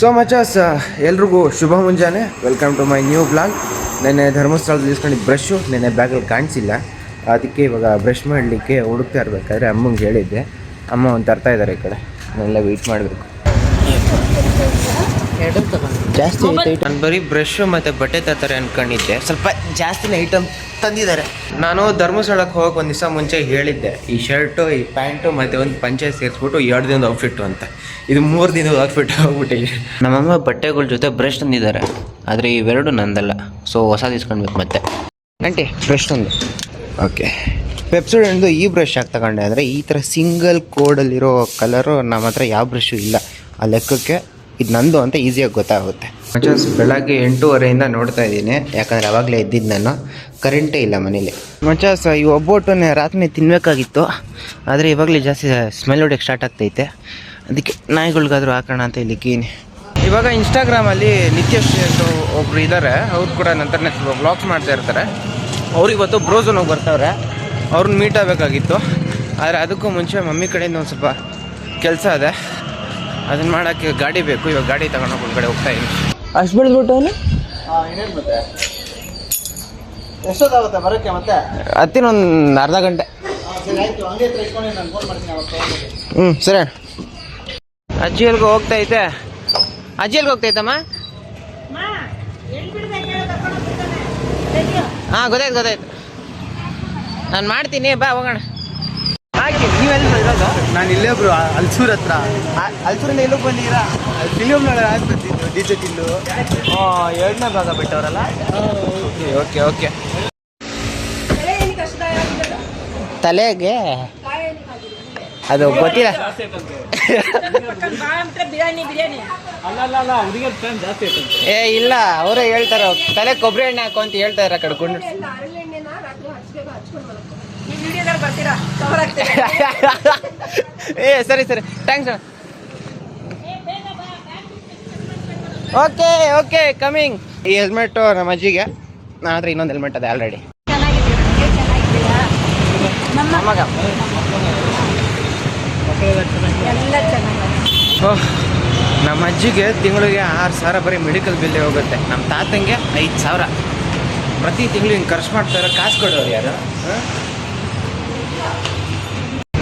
So ಮಚಾಸ್ ಎಲ್ರಿಗೂ ಶುಭ ಮುಂಜಾನೆ. Welcome to my new blog ನೆನ್ನೆ ಧರ್ಮಸ್ಥಳದಲ್ಲಿ ಇಸ್ಕೊಂಡಿದ್ದು ಬ್ರಷ್ಷು ನೆನ್ನೆ ಬ್ಯಾಗಲ್ಲಿ ಕಾಣಿಸಿಲ್ಲ. ಅದಕ್ಕೆ ಇವಾಗ ಬ್ರಷ್ ಮಾಡಲಿಕ್ಕೆ ಹುಡುಕ್ತಾ ಇರಬೇಕಾದ್ರೆ ಅಮ್ಮಂಗೆ ಹೇಳಿದ್ದೆ. ಅಮ್ಮ ಒಂದು ತರ್ತಾ ಇದ್ದಾರೆ ಈ ಕಡೆ. ನಾನೆಲ್ಲ ವೆಯ್ಟ್ ಮಾಡಬೇಕು. ಜಾಸ್ತಿ ನಾನು ಬರೀ ಬ್ರಷ್ ಮತ್ತು ಬಟ್ಟೆ ತರ್ತಾರೆ ಅನ್ಕೊಂಡಿದ್ದೆ. ಸ್ವಲ್ಪ ಜಾಸ್ತಿನೇ ಐಟಮ್ ತಂದಿದ್ದಾರೆ. ನಾನು ಧರ್ಮಸ್ಥಳಕ್ಕೆ ಹೋಗಕ್ಕೆ ಒಂದು ದಿವಸ ಮುಂಚೆ ಹೇಳಿದ್ದೆ. ಈ ಶರ್ಟು ಈ ಪ್ಯಾಂಟು ಮತ್ತು ಒಂದು ಪಂಚೆ ಸೇರಿಸ್ಬಿಟ್ಟು ಎರಡು ದಿನದ ಔಟ್ಫಿಟ್ ಅಂತ. ಇದು ಮೂರು ದಿನದ ಔಟ್ಫಿಟ್ ಹೋಗ್ಬಿಟ್ಟಿದೆ ನಮ್ಮಮ್ಮ ಬಟ್ಟೆಗಳ ಜೊತೆ ಬ್ರಷ್ ತಂದಿದ್ದಾರೆ. ಆದರೆ ಇವೆರಡು ನಂದಲ್ಲ. ಸೊ ಹೊಸ ಇಸ್ಕೊಳ್ಬೇಕು ಮತ್ತೆ. ಆಂಟಿ ಬ್ರಷ್ ತಂದು. ಓಕೆ ಪೆಪ್ಸೋಡೆಂದು ಈ ಬ್ರಷ್ ಹಾಕಿ ತಗೊಂಡೆ. ಅಂದರೆ ಈ ಥರ ಸಿಂಗಲ್ ಕೋಡಲ್ಲಿರೋ ಕಲರು ನಮ್ಮ ಹತ್ರ ಯಾವ ಬ್ರಷು ಇಲ್ಲ. ಆ ಲೆಕ್ಕಕ್ಕೆ ಇದು ನಂದು ಅಂತ ಈಸಿಯಾಗಿ ಗೊತ್ತಾಗುತ್ತೆ. ಮಚಾಸ್ ಬೆಳಗ್ಗೆ ಎಂಟೂವರೆಯಿಂದ ನೋಡ್ತಾ ಇದ್ದೀನಿ. ಯಾಕಂದರೆ ಅವಾಗಲೇ ಎದ್ದಿದ್ದು ನಾನು. ಕರೆಂಟೇ ಇಲ್ಲ ಮನೇಲಿ. ಮಚಾಸ್ ಈ ಒಬ್ಬೊಟ್ಟನ್ನೇ ರಾತ್ರಿ ತಿನ್ನಬೇಕಾಗಿತ್ತು ಆದರೆ ಇವಾಗಲೇ ಜಾಸ್ತಿ ಸ್ಮೆಲ್ ಹೊಡೆಯಕ್ಕೆ ಸ್ಟಾರ್ಟ್ ಆಗ್ತೈತೆ. ಅದಕ್ಕೆ ನಾಯಿಗಳಿಗಾದರೂ ಹಾಕೋಣ ಅಂತ ಇಲ್ಲಿ ಕೀನಿ ಇವಾಗ ಇನ್ಸ್ಟಾಗ್ರಾಮಲ್ಲಿ ನಿತ್ಯಶ್ರೀ ಅಂತ ಒಬ್ರು ಇದ್ದಾರೆ ಅವ್ರು ಕೂಡ ನಂತರ ಬ್ಲಾಗ್ಸ್ ಮಾಡ್ತಾ ಇರ್ತಾರೆ. ಅವ್ರು ಇವತ್ತು ಬ್ರೋಝನ್ ಹೋಗಿ ಬರ್ತಾವ್ರೆ. ಅವ್ರನ್ನ ಮೀಟ್ ಆಗಬೇಕಾಗಿತ್ತು. ಆದರೆ ಅದಕ್ಕೂ ಮುಂಚೆ ಮಮ್ಮಿ ಕಡೆಯಿಂದ ಒಂದು ಸ್ವಲ್ಪ ಕೆಲಸ ಇದೆ. ಅದನ್ನ ಮಾಡೋಕ್ಕೆ ಗಾಡಿ ಬೇಕು. ಇವಾಗ ಗಾಡಿ ತಗೊಂಡೋಗಿ ಒಂದು ಕಡೆ ಹೋಗ್ತಾ ಇದ್ದೀನಿ ಅಷ್ಟು ಬೆಳೆದ್ಬಿಟ್ಟು ಅವನು ಎಷ್ಟೊತ್ತಾಗುತ್ತೆ ಬರೋಕ್ಕೆ ಮತ್ತೆ? ಹತ್ತಿನ ಒಂದು ಅರ್ಧ ಗಂಟೆ. ಸರಿ ಆಯ್ತು. ಹಂಗೆ ಹತ್ರ ಇಟ್ಕೊಂಡು ನಾನು ಫೋನ್ ಮಾಡ್ತೀನಿ ಅವಾಗ ತಗೊಂಡು ಹ್ಞೂ ಸರಿ. ಅಣ್ಣ. ಅಜ್ಜಿ ಎಲ್ಗೆ ಹೋಗ್ತೈತೆ ಅಜ್ಜಿ ಎಲ್ಗೆ ಹೋಗ್ತೈತಮ್ಮ ಹಾಂ ಗೊತ್ತಾಯ್ತು ಗೊತ್ತಾಯ್ತು. ನಾನು ಮಾಡ್ತೀನಿ ಬಾ ಹೋಗೋಣ. ಹಾಕಿ ನೀವೆಲ್ಲಿ ಇರೋದು? ನಾನು ಇಲ್ಲೇ ಬ್ರೋ ಅಲ್ಸೂರ್ ಹತ್ರ. ಅಲ್ಸೂರಿಂದ ಎಲ್ಲೂ ಬಂದಿರಾ ಫಿಲಿಮ್ ನೋಡೋಣ ಬಂದಿದ್ದು ಡಿ ಜೆ ಟಿಲ್ಲು ಎರಡನೇ ಭಾಗ ಬಿಟ್ಟವರಲ್ಲ? ಓಕೆ ಓಕೆ ತಲೆಗೆ? ಅದು ಗೊತ್ತಿಲ್ಲ. ಬಿರಿಯಾನಿ ಬಿರಿಯಾನಿ. ಅಲ್ಲ ಹುಡುಗಿಯರ್ ಫ್ಯಾನ್ ಜಾಸ್ತಿ ಐತಂತೆ ಏ ಇಲ್ಲ ಅವರೇ ಹೇಳ್ತಾರ ತಲೆ ಕೊಬ್ಬರಿ ಎಣ್ಣೆ ಹಾಕು ಅಂತ ಹೇಳ್ತಾ ಇರ ಕಡೆ ಗುಂಡು ವಿಡಿಯೋದಲ್ಲಿ ಬರ್ತೀರಾ? ಕವರ್ ಏ ಸರಿ ಸರಿ. ಥ್ಯಾಂಕ್ಸ್ ಅಣ್ಣ ಓಕೆ ಓಕೆ ಕಮಿಂಗ್ ಈ ಹೆಲ್ಮೆಟ್ ನಮ್ಮ ಅಜ್ಜಿಗೆ. ನನ್ನ ಹತ್ರ ಇನ್ನೊಂದು ಹೆಲ್ಮೆಟ್ ಅದೇ ಆಲ್ರೆಡಿ ನಮಗ ನಮ್ಮ ಅಜ್ಜಿಗೆ ತಿಂಗಳಿಗೆ ಆರು ಸಾವಿರ ಬರೀ ಮೆಡಿಕಲ್ ಬಿಲ್ಲೇ ಹೋಗುತ್ತೆ. ನಮ್ಮ ತಾತಂಗೆ ಐದು ಸಾವಿರ. ಪ್ರತಿ ತಿಂಗಳು ಹಿಂಗೆ ಖರ್ಚು ಮಾಡ್ತಾರೆ ಕಾಸು ಕೊಡೋರು ಯಾರು?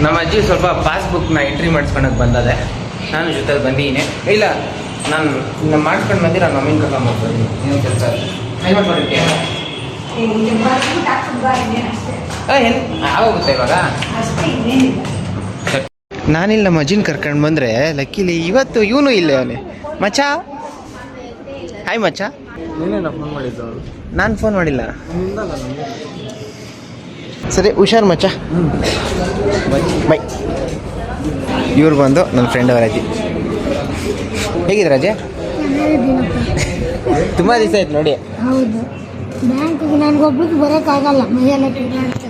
ನಮ್ಮ ಅಜ್ಜಿ ಸ್ವಲ್ಪ ಪಾಸ್ಬುಕ್ನ ಎಂಟ್ರಿ ಮಾಡಿಸ್ಕೊಳಕ್ಕೆ ಬಂದದೆ. ನಾನು ಜೊತೆಲಿ ಬಂದಿದ್ದೀನಿ ಇಲ್ಲ ನಾನು ನಾನು ಮಾಡ್ಕೊಂಡು ಬಂದು ನಾನು ಮಮ್ಮಿನ ಕರ್ಕೊಂಡ್ಬರ್ತೀನಿ ಏನು ಕೆಲಸ? ಹೆಲ್ಮೆಟ್ ಮಾಡಿರ್ತೀಯ ಆಗೋಗುತ್ತೆ ಇವಾಗ? ನಾನಿಲ್ಲ ನಮ್ಮ ಅಜ್ಜಿನ ಕರ್ಕೊಂಡು ಬಂದರೆ ಲಕ್ಕಿಲಿ ಇವತ್ತು ಇವನು ಇಲ್ಲ ಅವನೇ. ಮಚ ಹಾಯ್ ಮಚ್ಚ. ನೀನೇನ ಫೋನ್ ಮಾಡಿದ್ದು ಅವರು ನಾನು ಫೋನ್ ಮಾಡಿಲ್ಲ. ಸರಿ ಹುಷಾರ್ ಮಚ್ಚ. ಬೈ ಇವ್ರು ಬಂದು ನನ್ನ ಫ್ರೆಂಡ್ ಅವರ ಅಜ್ಜಿ ಹೇಗಿದ್ರ ಅಜ್ಜಿ ತುಂಬ ದಿವಸ ಆಯ್ತು ನೋಡಿ. ಹೌದು. ಬ್ಯಾಂಕಿಗೆ ಬರೋಕ್ಕಾಗಲ್ಲ ಮೈಯೆಲ್ಲ ತಿರುಗಾಡ್ತದೆ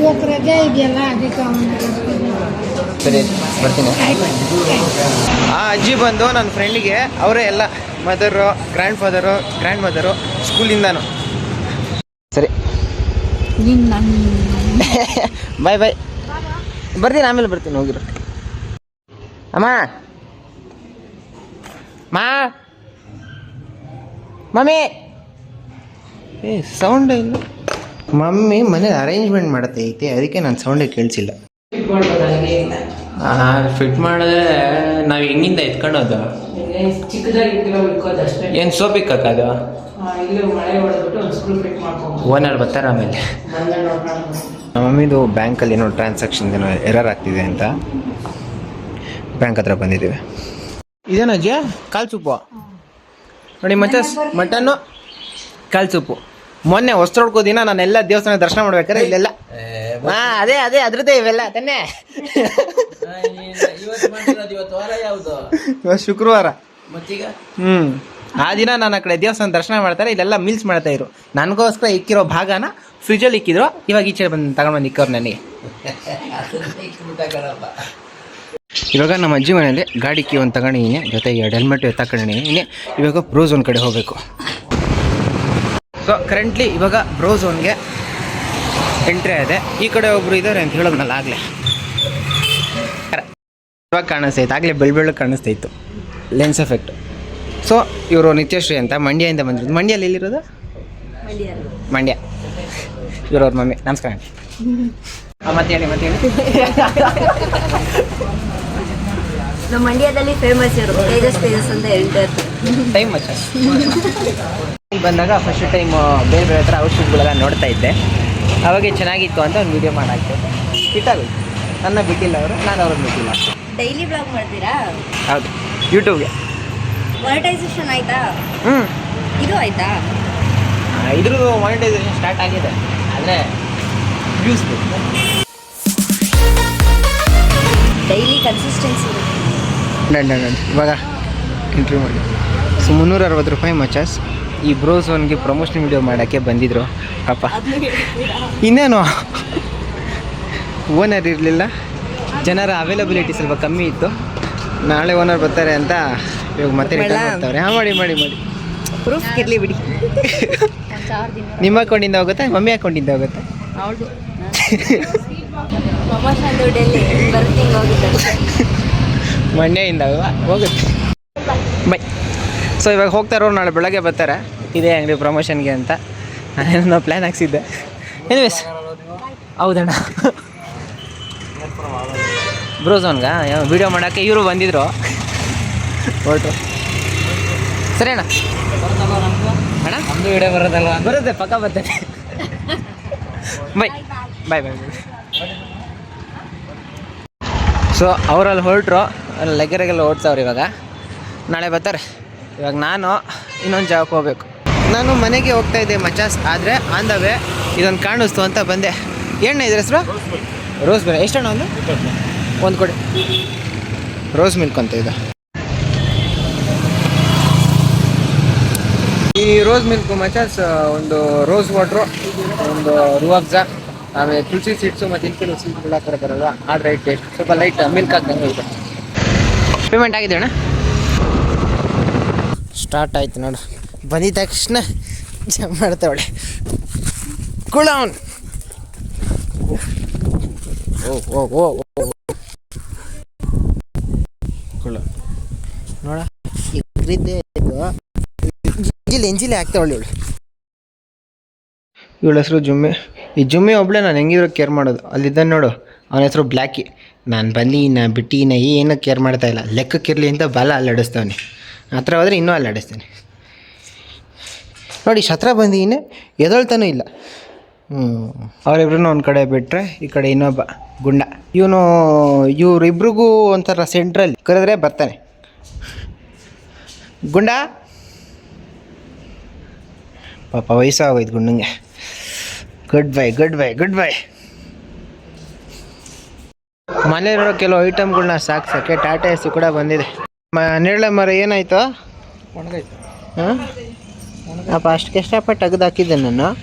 ಇವತ್ತು ರಜೆ ಇದೆಯಲ್ಲ ಅದಕ್ಕೆ ಅವನಿಗೆ ಸರಿ ಬರ್ತೀನಿ. ಆ ಅಜ್ಜಿ ಬಂದು ನನ್ನ ಫ್ರೆಂಡಿಗೆ ಅವರೇ ಎಲ್ಲ mother grand father grand mother ಸ್ಕೂಲಿಂದಾನು ಸರಿ ಬಾಯ್ ಬಾಯ್ ಬರ್ತೀನಿ ಆಮೇಲೆ ಬರ್ತೀನಿ ಹೋಗಿರ. ಅಮ್ಮ. ಮಾ. ಮಮ್ಮಿ. ಏ ಸೌಂಡ್ ಇಲ್ಲ. ಮಮ್ಮಿ ಮನೆ ಅರೇಂಜ್ಮೆಂಟ್ ಐತೆ ಅದಕ್ಕೆ ನಾನು ಸೌಂಡೇ ಕೇಳಿಸಿಲ್ಲ. ಫಿಟ್ ಮಾಡಿದ್ರೆ ನಾವು ಹೆಂಗಿಂದ ಎತ್ಕೊಳ್ಳೋದು ಚಿಕ್ಕದಾಗಿ ಇಟ್ಕೊಳ್ಳೋದು ಅಷ್ಟೇ ಏನು ಫಿಟ್ ಮಾಡ್ಕೊಂಡು ಓನರ್ ಬರ್ತಾರೆ ಆಮೇಲೆ. ನಮ್ಮ ಮಮ್ಮಿದು ಬ್ಯಾಂಕಲ್ಲಿ ಏನೋ ಟ್ರಾನ್ಸಾಕ್ಷನ್ ಏನೋ ಎರರ್ ಆಗ್ತಿದೆ ಅಂತ ಬ್ಯಾಂಕ್ ಹತ್ರ ಬಂದಿದ್ದೀವಿ. ಇದೇನ ಅಜ್ಜಿ ಕಾಲು ಸೂಪು. ನೋಡಿ ಮತ್ತೆ ಮಟನ್ನು ಕಾಲು ಸೂಪು. ಮೊನ್ನೆ ವಸ್ತ್ರ ದಿನ ನಾನು ಎಲ್ಲ ದೇವಸ್ಥಾನ ದರ್ಶನ ಮಾಡ್ಬೇಕಾದ್ರೆ ಇಲ್ಲೆಲ್ಲ. ಹಾ ಅದೇ ಅದೇ ಅದ್ರದ್ದೇ ಇವೆಲ್ಲ ತನ್ನೇ ಇವತ್ತು ಶುಕ್ರವಾರ. ಹ್ಮ್. ಆ ದಿನ ನಾನು ಆ ಕಡೆ ದೇವಸ್ಥಾನ ದರ್ಶನ ಮಾಡ್ತಾರೆ ಇಲ್ಲೆಲ್ಲ ಮೀಲ್ಸ್ ಮಾಡ್ತಾ ಇರು. ನನಗೋಸ್ಕರ ಇಕ್ಕಿರೋ ಭಾಗನ ಫ್ರಿಜಲ್ಲಿ ಇಕ್ಕಿದ್ರು. ಇವಾಗ ಈಚೆ ಬಂದು ತಗೊಂಡು ಬಂದು ಇಕ್ಕವ್ರು ನನಗೆ. ಇವಾಗ ನಮ್ಮ ಅಜ್ಜಿ ಮನೆಯಲ್ಲಿ ಗಾಡಿ ಕೀ ಒಂದು ತಗೊಂಡಿದ್ದೀನಿ ಜೊತೆಗೆ ಎರಡು ಹೆಲ್ಮೆಟ್ ತಗೊಂಡಿದ್ದೀನಿ ಇವಾಗ ಬ್ರೋ ಕಡೆ ಹೋಗಬೇಕು. ಸೊ ಕರೆಂಟ್ಲಿ ಇವಾಗ ಬ್ರೋ ಝೋನ್ಗೆ ಎಂಟ್ರಿ ಆಗಿದೆ. ಈ ಕಡೆ ಒಬ್ಬರು ಇದ್ದಾರೆ ಅಂತ ಹೇಳೋದ್ನಲ್ಲ ಆಗಲೇ. ಇವಾಗ ಕಾಣಿಸ್ತೈತೆ ಆಗಲೇ ಬೆಳ್ ಬೆಳ್ಳಗೆ ಕಾಣಿಸ್ತಾಯಿತ್ತು ಲೆನ್ಸ್ ಎಫೆಕ್ಟ್ ಸೊ ಇವರು ನಿತ್ಯಶ್ರೀ ಅಂತ ಮಂಡ್ಯದಿಂದ ಬಂದಿರೋದು. ಮಂಡ್ಯಲ್ಲಿ ಎಲ್ಲಿರೋದು? ಮಂಡ್ಯ. ಇವ್ರವ್ರ ಮಮ್ಮಿ. ನಮಸ್ಕಾರ. ಮತ್ತೆ ಹೇಳಿ ಮತ್ತೆ ಹೇಳಿ ನಮ್ಮ ಮಂಡ್ಯದಲ್ಲಿ ಫೇಮಸ್ ಇವರು. ತೇಜಸ್ ತೇಜಸ್ ಅಂತ ಹೇಳ್ತಾ ಇರ್ತಾರೆ. ಟೈಮ್ ಮಚ್ಚ ಬಂದಾಗ ಫಸ್ಟ್ ಟೈಮ್ ಬೇರೆ ಬೇರೆ ಥರ ಔಷಧಿಗಳೆಲ್ಲ ನೋಡ್ತಾ ಇದ್ದೆ. ಅವಾಗೆ ಚೆನ್ನಾಗಿತ್ತು ಅಂತ ಒಂದು ವಿಡಿಯೋ ಮಾಡಾಕ್ತೆ. ಬಿಟ್ಟಾಗೋಯ್ತು ನನ್ನ ಬಿಟ್ಟಿಲ್ಲ ಅವರು ನಾನು ಅವ್ರನ್ನ ಬಿಟ್ಟಿಲ್ಲ. ಡೈಲಿ ಬ್ಲಾಗ್ ಮಾಡ್ತೀರಾ? ಹೌದು. ಯೂಟ್ಯೂಬ್ಗೆ ಮಾನಿಟೈಸೇಷನ್ ಆಯ್ತಾ? ಹ್ಞೂ ಇದು ಆಯ್ತಾ? ಇದ್ರದ್ದು ಮಾನಿಟೈಸೇಷನ್ ಸ್ಟಾರ್ಟ್ ಆಗಿದೆ. ಆದರೆ ವ್ಯೂಸ್ ಡೈಲಿ ಕನ್ಸಿಸ್ಟೆನ್ಸಿ ಇವಾಗ ಇಂಟ್ರ್ಯೂ ಮಾಡಿ. ಸೊ ಮುನ್ನೂರ ಅರವತ್ತು ರೂಪಾಯಿ ಮಚಾಸ್. ಈ ಬ್ರೋಸ್ ಒನ್ಗೆ ಪ್ರಮೋಷನ್ ವಿಡಿಯೋ ಮಾಡೋಕ್ಕೆ ಬಂದಿದ್ರು. ಅಪ್ಪ. ಇನ್ನೇನು? ಓನರ್ ಇರಲಿಲ್ಲ. ಜನರ ಅವೈಲಬಿಲಿಟಿ ಸ್ವಲ್ಪ ಕಮ್ಮಿ ಇತ್ತು. ನಾಳೆ ಓನರ್ ಬರ್ತಾರೆ ಅಂತ ಇವಾಗ ಮತ್ತೆ ರಿಟರ್ನ್ ಬೇಡ. ಹಾಂ ಮಾಡಿ ಮಾಡಿ ಮಾಡಿ. ಪ್ರೂಫ್ ಇರಲಿ ಬಿಡಿ. ನಿಮ್ಮ ಅಕೌಂಟಿಂದ ಹೋಗುತ್ತೆ ಮಮ್ಮಿ ಅಕೌಂಟಿಂದ ಹೋಗುತ್ತೆ. ಅವಳು ಮಂಡ್ಯದಿಂದ ಅಲ್ವಾ? ಹೋಗುತ್ತೆ. ಬೈ ಸೊ ಇವಾಗ ಹೋಗ್ತಾ ಇರೋರು ನಾಳೆ ಬೆಳಗ್ಗೆ ಬರ್ತಾರೆ. ಇದೇ ಅಂಗಡಿ ಪ್ರಮೋಷನ್ಗೆ ಅಂತ. ನಾನೇನೋ ಪ್ಲ್ಯಾನ್ ಹಾಕ್ಸಿದ್ದೆ. ಎನಿವೇಸ್ ಹೌದಣ್ಣ. ಬ್ರೋಝೋನ್ಗ ವೀಡಿಯೋ ಮಾಡೋಕ್ಕೆ ಇವರು ಬಂದಿದ್ರು. ಹೊರಟು ಸರಿ ಅಣ್ಣ? ಅಣ್ಣ ಒಂದು ವಿಡಿಯೋ ಬರೋದಲ್ವಾ ಬರುತ್ತೆ ಪಕ್ಕ ಬರ್ತದೆ. By. Bye bye bye so ಅವರಲ್ಲಿ ಹೊರಟ್ರು ಲೆಗರಿಗೆಲ್ಲ ಓಡ್ತಾವ್ರು ಇವಾಗ. ನಾಳೆ ಬರ್ತಾರೆ. ಇವಾಗ ನಾನು ಇನ್ನೊಂದು ಜಾಗಕ್ಕೆ ಹೋಗ್ಬೇಕು. ನಾನು ಮನೆಗೆ ಹೋಗ್ತಾ ಇದ್ದೆ ಮಚಾಸ್. ಆದರೆ ಆನ್ ದ ವೇ ಇದೊಂದು ಕಾಣಿಸ್ತು ಅಂತ ಬಂದೆ. ಏಣ್ಣ ಇದ್ರ ಹೆಸರು? ರೋಸ್ ಬೇರೆ ಎಷ್ಟಣ್ಣ ಒಂದು? ಒಂದು ಕೊಡಿ. ರೋಸ್ ಮಿಲ್ಕ್ ಅಂತ ಇದೆ. ಈ ರೋಸ್ ಮಿಲ್ಕ್ ಮಚಾಸ್ ಒಂದು ರೋಸ್ ವಾಟ್ರು ಒಂದು ರುವಾಬ್ಜಾ ಆಮೇಲೆ ತುಳಸಿ ಸೀಡ್ಸು ಮತ್ತು ಇನ್ಕೆಲು ಸೀಡ್ಸ್ ಕರ ಬರಲ್ಲ ಆ ರೈಟ್ ಟೇಸ್ಟ್. ಸ್ವಲ್ಪ ಲೈಟ್ ಮಿಲ್ಕ್ ಹಾಕ್ದಂಗೆ ಇದೆ ಪೇಮೆಂಟ್ ಆಗಿದೆ ಅಣ್ಣ? ಸ್ಟಾರ್ಟ್ ಆಯ್ತು ನೋಡು. ಬಂದಿದ ತಕ್ಷಣ ಜಂಪ್ ಮಾಡ್ತಾವಳೆ ಕುಳವನ್ ಓ ಓ ಓ ಓ ಕುಳ ನೋಡ ಇದ್ರಿದ್ದೇ ಇದು ಎಂಜಿಲೆ ಆಗ್ತಾವಳೆ ಇವಳು ಇವಳ ಹೆಸರು ಜುಮ್ಮೆ. ಈ ಜುಮ್ಮೆ ಒಬ್ಳೆ ನಾನು ಹೆಂಗಿದ್ರು ಕೇರ್ ಮಾಡೋದು. ಅಲ್ಲಿದ್ದ ನೋಡು. ಅವನ ಹೆಸರು ಬ್ಲ್ಯಾಕಿ ನಾನು ಬಲ್ಲಿ ನಾ ಬಿಟ್ಟಿ, ನಾ ಏನೂ ಕೇರ್ ಮಾಡ್ತಾ ಇಲ್ಲ. ಲೆಕ್ಕಕ್ಕಿರಲಿ ಅಂತ ಬಾಲ ಆ ಹತ್ರ ಹೋದರೆ ಇನ್ನೂ ಅಲ್ಲಾಡಿಸ್ತಾನೆ. ನೋಡಿ ಶತ್ರ ಬಂದೀನಿ ಎದೊಳ್ತಾನೂ ಇಲ್ಲ. ಹ್ಞೂ ಅವರಿಬ್ರು ಒಂದು ಕಡೆ ಬಿಟ್ಟರೆ ಈ ಕಡೆ ಇನ್ನೊಬ್ಬ ಗುಂಡ. ಇವನು, ಇವರಿಬ್ರಿಗೂ ಒಂಥರ ಸೆಂಟ್ರಲ್ಲಿ ಕರೆದ್ರೆ ಬರ್ತಾನೆ. ಗುಂಡ? ಪಾಪ ವಯಸ್ಸಾಗೋಯ್ತು ಗುಂಡಂಗೆ good bye good bye good bye ಮನೆಯಲ್ಲಿರೋ ಕೆಲವು ಐಟಮ್ಗಳನ್ನ ಸಾಕ್ಸೋಕ್ಕೆ ಟಾಟಾ ಎಸ್ ಕೂಡ ಬಂದಿದೆ. ನೇರಳೆ ಮರ ಏನಾಯ್ತು? ಹಾಂ? ಅಪ್ಪ ಅಷ್ಟು ಕಷ್ಟಪಟ್ಟು ತೆಗೆದು ಹಾಕಿದ್ದೆ ನಾನು? ಹಾಂ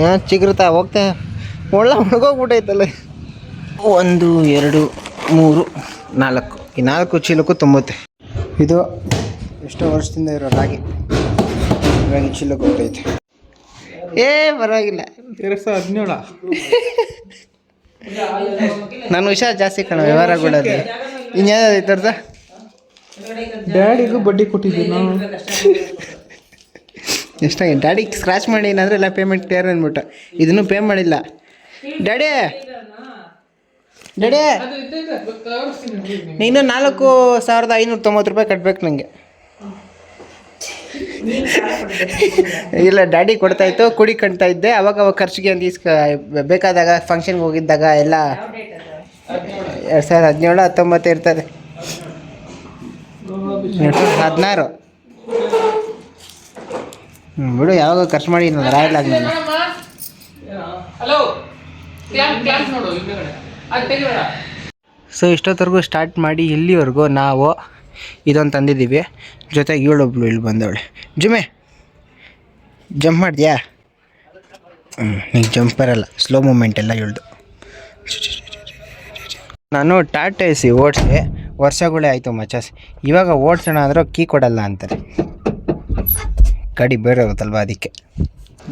ಏನು ಚಿಗುರ್ತಾ ಹೋಗ್ತಾ ಒಳ್ಳೆ ಒಣಗೋಗ್ಬಿಟ್ಟೈತಲ್ಲ ಒಂದು ಎರಡು ಮೂರು ನಾಲ್ಕು. ಈ ನಾಲ್ಕು ಚೀಲಕ್ಕೂ ತುಂಬುತ್ತೆ. ಇದು ಎಷ್ಟೋ ವರ್ಷದಿಂದ ಇರೋ ರಾಗಿ. ರಾಗಿ ಗೊತ್ತೈತೆ ಏ ಪರವಾಗಿಲ್ಲ. ಎರಡು ಸಾವಿರದ ಹದಿನೇಳ? ನಾನು ಹುಷಾರು ಜಾಸ್ತಿ ಕಣ ಇನ್ಯಾವ ಇನ್ಯಾವ್ದು ಐತರ್ದ ಡ್ಯಾಡಿಗೂ ಬಡ್ಡಿ ಕೊಟ್ಟಿದ್ದೀನಿ ನಾವು ಎಷ್ಟಾಗಿ ಡ್ಯಾಡಿ ಸ್ಕ್ರಾಚ್ ಮಾಡಿ ಏನಾದರೂ ಎಲ್ಲ ಪೇಮೆಂಟ್ ಕ್ಲಿಯರ್ ಅಂದ್ಬಿಟ್ಟು. ಇದನ್ನು ಪೇ ಮಾಡಿಲ್ಲ. ಡ್ಯಾಡಿ! ಡ್ಯಾಡಿ! ನೀನು ನಾಲ್ಕು ಸಾವಿರದ ಐನೂರ ತೊಂಬತ್ತು ರೂಪಾಯಿ ಕಟ್ಬೇಕು ನನಗೆ ಇಲ್ಲ ಡ್ಯಾಡಿ ಕೊಡ್ತಾ ಇತ್ತು ಕುಡಿ ಕಣ್ತಾ ಇದ್ದೆ. ಅವಾಗ ಅವಾಗ ಖರ್ಚಿಗೆ ಒಂದು ಇಸ್ಕ ಬೇಕಾದಾಗ ಫಂಕ್ಷನ್ಗೆ ಹೋಗಿದ್ದಾಗ ಎಲ್ಲ ಎರಡು ಸಾವಿರದ ಹದಿನೇಳು ಹತ್ತೊಂಬತ್ತು ಇರ್ತದೆ. ಎರಡು ಸಾವಿರದ ಹದಿನಾರು. ಹ್ಞೂ ಬಿಡು ಯಾವಾಗ ಖರ್ಚು ಮಾಡಿ ನಾನು ರಾಯಲ್ ತೆಗಿಬೇಡ. ಸೊ ಇಷ್ಟೊತ್ತವರೆಗೂ ಸ್ಟಾರ್ಟ್ ಮಾಡಿ ಇಲ್ಲಿವರೆಗೂ ನಾವು ಇದೊಂದು ತಂದಿದ್ದೀವಿ. ಜೊತೆಗೆ ಇವಳೊಬ್ಳು ಇಲ್ಲಿ ಬಂದವಳೆ. ಜುಮೆ ಜಂಪ್ ಮಾಡಿದ್ಯಾ ಹ್ಞೂ ನಿಂಗೆ ಜಂಪ್ ಬರಲ್ಲ. ಸ್ಲೋ ಮೂಮೆಂಟ್ ಎಲ್ಲ ಇಳ್ದು. ನಾನು ಟಾಟಾ ಸಿ ಓಡಿಸಿ ವರ್ಷಗಳೇ ಆಯಿತು ಮಚಾಸ್. ಇವಾಗ ಓಡಿಸೋಣ ಆದರೂ ಕೀ ಕೊಡಲ್ಲ ಅಂತಾರೆ. ಗಾಡಿ ಬೇರೆ ಹೋಗುತ್ತಲ್ವ ಅದಕ್ಕೆ.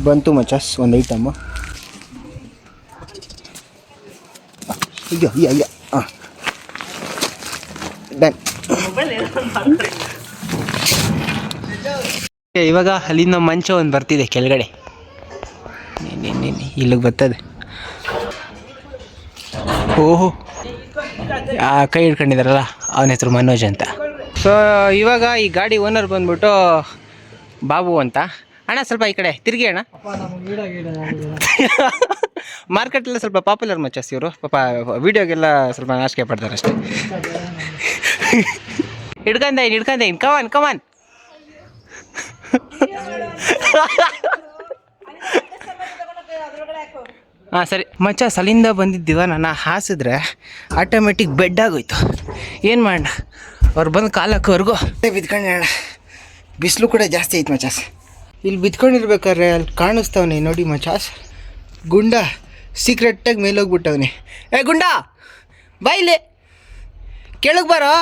ಬಂತು ಮಚಾಸ್, ಒಂದು ಐಟಮ್ಮು ಅಯ್ಯೋ ಅಯ್ಯೋ. ಹಾಂ ಡನ್ ಏ, ಇವಾಗ ಅಲ್ಲಿಂದ ಮಂಚ ಒಂದು ಬರ್ತಿದೆ ಕೆಳಗಡೆ. ಇಲ್ಲಿಗೆ ಬರ್ತದೆ. ಓಹೋ. ಆ, ಕೈ ಹಿಡ್ಕೊಂಡಿದಾರಲ್ಲ, ಅವನ ಹೆಸರು ಮನೋಜ್ ಅಂತ. ಸೊ ಇವಾಗ ಈ ಗಾಡಿ ಓನರ್ ಬಂದ್ಬಿಟ್ಟು ಬಾಬು ಅಂತ. ಅಣ್ಣ, ಸ್ವಲ್ಪ ಈ ಕಡೆ ತಿರುಗಿ ಅಣ್ಣ. ಮಾರ್ಕೆಟಲ್ಲ ಸ್ವಲ್ಪ ಪಾಪ್ಯುಲರ್ ಮಚ್ಚಸ್ ಇವರು. ಪಾಪ ವೀಡಿಯೋಗೆಲ್ಲ ಸ್ವಲ್ಪ ನಾಚಿಕೆ ಪಡ್ತಾರೆ ಅಷ್ಟೇ ಹಿಡ್ಕಂದೆ ಹಿಡ್ಕಂದೆ ಕಮಾನ್ ಕಮಾನ್ ಹಾಂ ಸರಿ. ಮಚ್ಚ ಸಲಿಂದ ಬಂದಿದ್ದೀವ ನಾನು ಹಾಸಿದ್ರೆ ಆಟೋಮೆಟಿಕ್ ಬೆಡ್ ಆಗೋಯ್ತು. ಏನು ಮಾಡೋಣ ಅವ್ರು ಬಂದು ಕಾಲು ಹಾಕೋವರೆಗೂ ಬಿದ್ಕೊಂಡ ಬಿಸಿಲು ಕೂಡ ಜಾಸ್ತಿ ಐತೆ ಮಚಾಸ್ ಇಲ್ಲಿ ಬಿದ್ಕೊಂಡಿರ್ಬೇಕಾದ್ರೆ ಅಲ್ಲಿ ಕಾಣಿಸ್ತವನೆ ನೋಡಿ ಮಚಾಸ್ ಗುಂಡ ಸೀಕ್ರೆಟಾಗಿ ಮೇಲೋಗ್ಬಿಟ್ಟವನೆ ಏ ಗುಂಡ ಬಾಯ್ಲಿ ಕೆಳಗೆ ಬಾರೋ.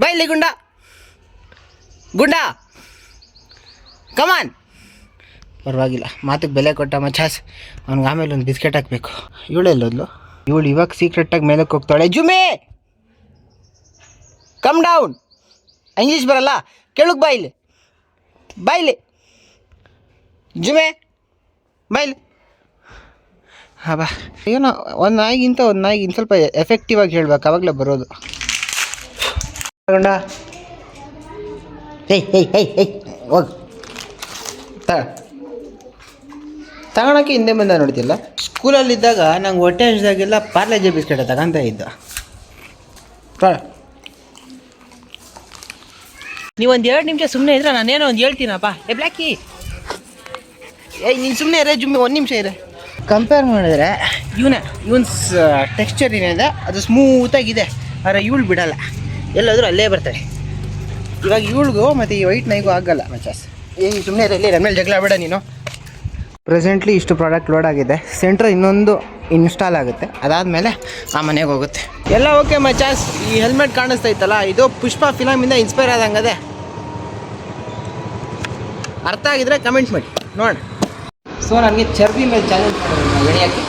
ಬಾಯ್ಲಿ ಗುಂಡ. ಗುಂಡ. ಕಮಾನ್ ಪರವಾಗಿಲ್ಲ, ಮಾತಿಗೆ ಬೆಲೆ ಕೊಟ್ಟ ಮಚಾಸ್, ಅವ್ನಿಗೆ ಆಮೇಲೆ ಒಂದು ಬಿಸ್ಕೆಟ್ ಹಾಕಬೇಕು. ಇವಳೆಲ್ಲೋದ್ಲು ಇವಳು ಇವಾಗ ಸೀಕ್ರೆಟ್ಟಾಗಿ ಮೇಲಕ್ಕೆ ಹೋಗ್ತಾಳೆ. ಜುಮೆ! ಕಮ್ ಡೌನ್ ಇಂಗ್ಲೀಷ್ ಬರಲ್ಲ. ಕೆಳಗೆ ಬಾಯ್ಲಿ ಬಾಯ್ಲಿ ಜುಮೆ ಬಾಯ್ಲಿ ಹಾಂ, ಬಾ. ಏನೋ, ಒಂದು ನಾಯಿಗಿಂತ ಒಂದು ನಾಯಿಗಿಂತ ಸ್ವಲ್ಪ ಎಫೆಕ್ಟಿವ್ ಆಗಿ ಹೇಳ್ಬೇಕು, ಅವಾಗಲೇ ಬರೋದು. ತಗೊಂಡ. ಏಯ್ ಏಯ್ ಏಯ್ ಏಯ್ ಹೋಗ್. ತ ತಗೊಳಕ್ಕೆ ಹಿಂದೆ ಬಂದ ನೋಡ್ತಿಲ್ಲ. ಸ್ಕೂಲಲ್ಲಿದ್ದಾಗ ನಂಗೆ ಹೊಟ್ಟೆ ಹಸಿದಾಗೆಲ್ಲ ಪಾರ್ಲೆಜಿ ಬಿಸ್ಕೆಟ್ ತಗೊಂತ ಇದ್ದ. ನೀವೊಂದು ಎರಡು ನಿಮಿಷ ಸುಮ್ಮನೆ ಇದ್ರೆ ನಾನೇನೋ ಒಂದು ಹೇಳ್ತೀನಪ್ಪ. ಏ ಬ್ಲ್ಯಾಕಿ ಏಯ್ ನೀನು ಸುಮ್ಮನೆ ಇರೇ ಜುಮ್ಮೆ ಒಂದು ನಿಮಿಷ ಇರೇ. ಕಂಪೇರ್ ಮಾಡಿದ್ರೆ ಇವನೇ ಇವನ್ ಟೆಕ್ಸ್ಚರ್ ಏನಿದೆ ಅದು ಸ್ಮೂತಾಗಿದೆ ಆದರೆ ಇವಳು ಬಿಡಲ್ಲ. ಎಲ್ಲಾದರೂ ಅಲ್ಲೇ ಬರ್ತಾರೆ. ಇವಾಗ ಇವಳಿಗೂ ಮತ್ತು ಈ ವೈಟ್ ನೈಗೂ ಆಗಲ್ಲ, ಮಚಾಸ್. ಏ ಸುಮ್ಮನೆ ಇರಲಿ ನನ್ನ ಜಗಳ ಬೇಡ ನೀನು. ಪ್ರೆಸೆಂಟ್ಲಿ ಇಷ್ಟು ಪ್ರಾಡಕ್ಟ್ ಲೋಡ್ ಆಗಿದೆ. ಸೆಂಟ್ರ್ ಇನ್ನೊಂದು ಇನ್ಸ್ಟಾಲ್ ಆಗುತ್ತೆ. ಅದಾದಮೇಲೆ ಆ ಮನೆಗೆ ಹೋಗುತ್ತೆ. ಎಲ್ಲ ಓಕೆ ಮಚಾಸ್. ಈ ಹೆಲ್ಮೆಟ್ ಕಾಣಿಸ್ತಾ ಇತ್ತಲ್ಲ, ಇದು ಪುಷ್ಪ ಫಿಲಮಿಂದ ಇನ್ಸ್ಪೈರ್ ಆದಂಗದೆ. ಅರ್ಥ ಆಗಿದ್ರೆ ಕಮೆಂಟ್ ಮಾಡಿ. ನೋಡೋಣ. ಸೊ ನನಗೆ ಚರ್ಬಿ ಮೇಲೆ ಚಾಲೆಂಜ್ ಮಾಡೋದು ಎಳೆಯೋಕ್ಕೆ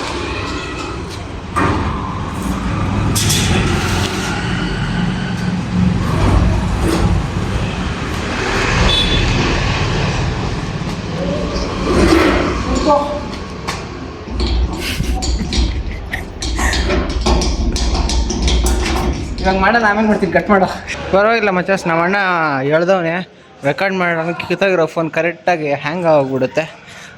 ಇವಾಗ ಮಾಡೋದು ಆಮೇಲೆ ಮಾಡ್ತೀನಿ ಕಟ್ ಮಾಡೋ. ಪರವಾಗಿಲ್ಲ ಮಚಾಸ್ ನಮ್ಮ ಅಣ್ಣ ಹೇಳ್ದವನೆ ರೆಕಾರ್ಡ್ ಮಾಡೋಣ ಕಿತ್ತಾಗಿರೋ ಫೋನ್ ಕರೆಕ್ಟಾಗಿ ಹ್ಯಾಂಗ್ ಆಗಿಬಿಡುತ್ತೆ.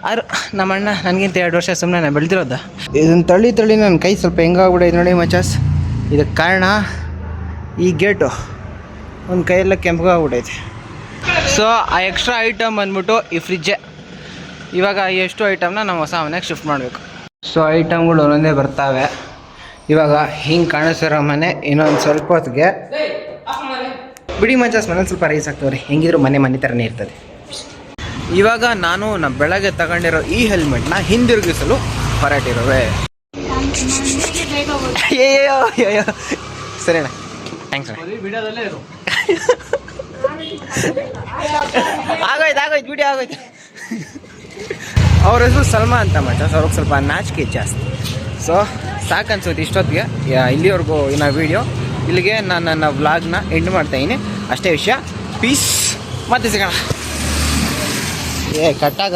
ಆದ್ರೆ ನಮ್ಮ ಅಣ್ಣ ನನಗಿಂತ ಎರಡು ವರ್ಷ ಸುಮ್ಮನೆ ನಾನು ಬೆಳೆದಿರೋದು. ಇದನ್ನು ತಳ್ಳಿ ತಳ್ಳಿ ನನ್ನ ಕೈ ಸ್ವಲ್ಪ ಹೆಂಗಾಗ್ಬಿಡೈತೆ ನೋಡಿ ಮಚಾಸ್ ಇದಕ್ಕೆ ಕಾರಣ ಈ ಗೇಟು ಒಂದು ಕೈಯೆಲ್ಲ ಕೆಂಪಗಾಗ್ಬಿಟ್ಟೈತೆ ಸೊ ಆ ಎಕ್ಸ್ಟ್ರಾ ಐಟಮ್ ಬಂದ್ಬಿಟ್ಟು ಈ ಫ್ರಿಜ್ಜೆ ಇವಾಗ ಎಷ್ಟು ಐಟಮ್ನ ನಾವು ಹೊಸ ಮನೆಗೆ ಶಿಫ್ಟ್ ಮಾಡಬೇಕು. ಸೊ ಐಟಮ್ಗಳು ಒಂದೊಂದೇ ಬರ್ತಾವೆ. ಇವಾಗ ಹಿಂಗೆ ಕಾಣಿಸ್ತಿರೋ ಮನೆ ಇನ್ನೊಂದು ಸ್ವಲ್ಪ ಹೊತ್ತಿಗೆ. ಬಿಡಿ ಮಜಾಸ್ ಮನೇಲಿ ಸ್ವಲ್ಪ ರೈಸ್ ಆಗ್ತವ್ರಿ ಹೆಂಗಿದ್ರು ಮನೆ ಮನೆ ಥರನೇ ಇರ್ತದೆ. ಇವಾಗ ನಾನು ನಮ್ಮ ಬೆಳಗ್ಗೆ ತಗೊಂಡಿರೋ ಈ ಹೆಲ್ಮೆಟ್ನ ಹಿಂದಿರುಗಿಸಲು ಹೊರಟಿರೋವೆ. ಅಯ್ಯಯ್ಯೋ ಅಯ್ಯಯ್ಯೋ ಸರಿ ಅಣ್ಣ. ಥ್ಯಾಂಕ್ಸ್ ಆಗೋಯ್ತು ಆಗೋಯ್ತು ವಿಡಿಯೋ ಆಗೋಯ್ತು. ಅವ್ರ ಹೆಸರು ಸಲ್ಮಾ ಅಂತ ಮಚಾಸ್ ಅವ್ರಿಗೆ ಸ್ವಲ್ಪ ನಾಚಿಕೆ ಜಾಸ್ತಿ. ಸೊ ಸಾಕನ್ಸುತ್ತೆ ಇಷ್ಟೊತ್ತಿಗೆ. ಯಾ- ಇಲ್ಲಿವರೆಗೂ ಇನ್ನು ವೀಡಿಯೋ ಇಲ್ಲಿಗೆ ನಾನು ನನ್ನ ವ್ಲಾಗ್ನ ಎಂಡ್ ಮಾಡ್ತಾ ಇದ್ದೀನಿ. ಅಷ್ಟೇ ವಿಷಯ. ಪೀಸ್ ಮತ್ತೆ ಸಿಗೋಣ. ಏ ಕಟ್ಟಾಗ